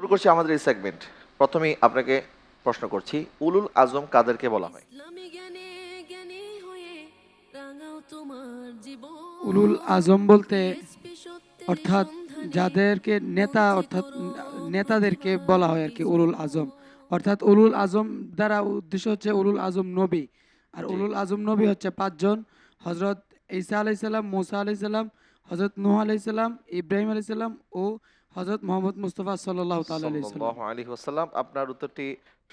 শুরু করছি আমাদের এই সেগমেন্ট প্রথমেই আপনাকে প্রশ্ন করছি উলুল আজম কাদেরকে বলা হয়? উলুল আজম বলতে অর্থাৎ যাদেরকে নেতা অর্থাৎ নেতাদেরকে বলা হয় আর কি উলুল আজম। অর্থাৎ উলুল আজম দ্বারা উদ্দেশ্য হচ্ছে উলুল আজম নবী। আর উলুল আজম নবী হচ্ছে পাঁচজন হজরত ঈসা আলাইসাল্লাম মুসা আলাইসাল্লাম হজরত নুহ আলাইসাল্লাম ইব্রাহিম আলাইসাল্লাম ও হজরত মোহাম্মদ মুস্তফা সাল্লাহ আলাইহি ওয়াসাল্লাম আপনার উত্তরটি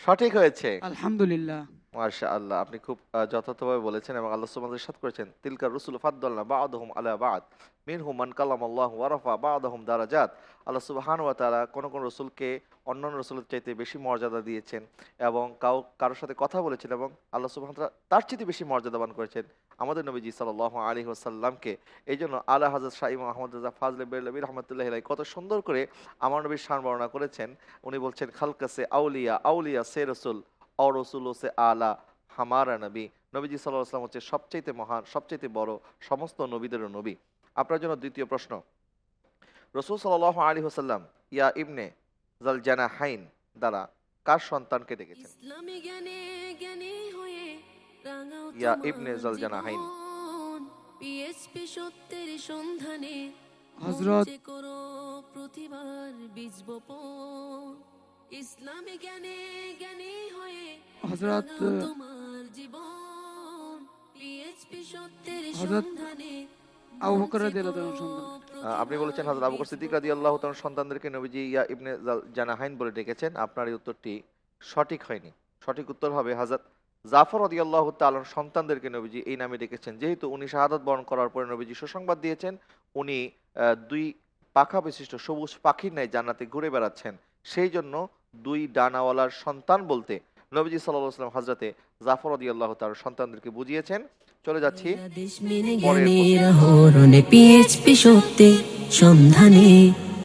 সঠিক হয়েছে। আলহামদুলিল্লাহ। মাশা আল্লাহ আপনি খুব যথার্থভাবে বলেছেন এবং আল্লাহ সুবহানাহু ইরশাদ করেছেন তিলকার রসুল রুসুল বা বা'দুহুম আলা বা'দ, মিনহুম মান কাল্লামাল্লাহু ওয়া রাফা বা'দাহুম দারাজাত। আল্লাহ সুবহানাহু ওয়া তাআলা কোনো কোন রাসূলকে অন্যান্য রসুলের চাইতে বেশি মর্যাদা দিয়েছেন এবং কাউ, কারোর সাথে কথা বলেছেন এবং আল্লাহ সুবহানাহু তার চেয়ে বেশি মর্যাদাবান করেছেন আমাদের নবীজি সাল্লাল্লাহু আলাইহি ওয়াসাল্লামকে। এই জন্য আলা হযরত শাহ ইমাম আহমদ রাজা ফাজলে বেরলবী রহমতুল্লাহ কত সুন্দর করে আমার নবীর শান বর্ণনা করেছেন। উনি বলছেন, খালকাসে আউলিয়া আউলিয়া সে রসুল অ রসুল আলা হামারা নবী। নবীজি সাল্লাহ আসলাম হচ্ছে সবচাইতে মহান সবচাইতে বড় সমস্ত নবীদেরও নবী। আপনার জন্য দ্বিতীয় প্রশ্ন। রসুল সাল্লাহ আলী হোসাল্লাম ইয়া ইবনে জাল জানা হাইন দ্বারা কার সন্তানকে ডেকেছেন ইসলামী জ্ঞানে জ্ঞানী হয়ে রাঙাও ইয়া ইবনে জালজানাহাইন। জীবন। পিএসপি সত্যের সন্ধানে হযরত- করো প্রতিবার বীজ বপন ইসলামী জ্ঞানে জ্ঞানী হয়ে হযরত, তোমার জীবন পিএসপি সত্যের সন্ধানে আবু বকর রাদিয়াল্লাহু তাআলার আপনি বলেছেন হাজর আবু বকর সিদ্দিক রাদিয়াল্লাহু তাআলা সন্তানদেরকে নবীজি ইয়া ইবনে জানাহাইন বলে ডেকেছেন। আপনার এই উত্তরটি সঠিক হয়নি। সঠিক উত্তর হবে হাজরত জাফর রাদিয়াল্লাহু তাআলার সন্তানদেরকে নবীজি এই নামে ডেকেছেন। যেহেতু উনি শাহাদাত বরণ করার পরে নবীজি সুসংবাদ দিয়েছেন উনি দুই পাখা বিশিষ্ট সবুজ পাখির ন্যায় জান্নাতে ঘুরে বেড়াচ্ছেন সেই জন্য দুই ডানাওয়ালার সন্তান বলতে নবীজি সাল্লাম আলাইহি জাফর আদি আল্লাহ তার সন্তানদেরকে বুঝিয়েছেন। চলে যাচ্ছি সন্ধানে।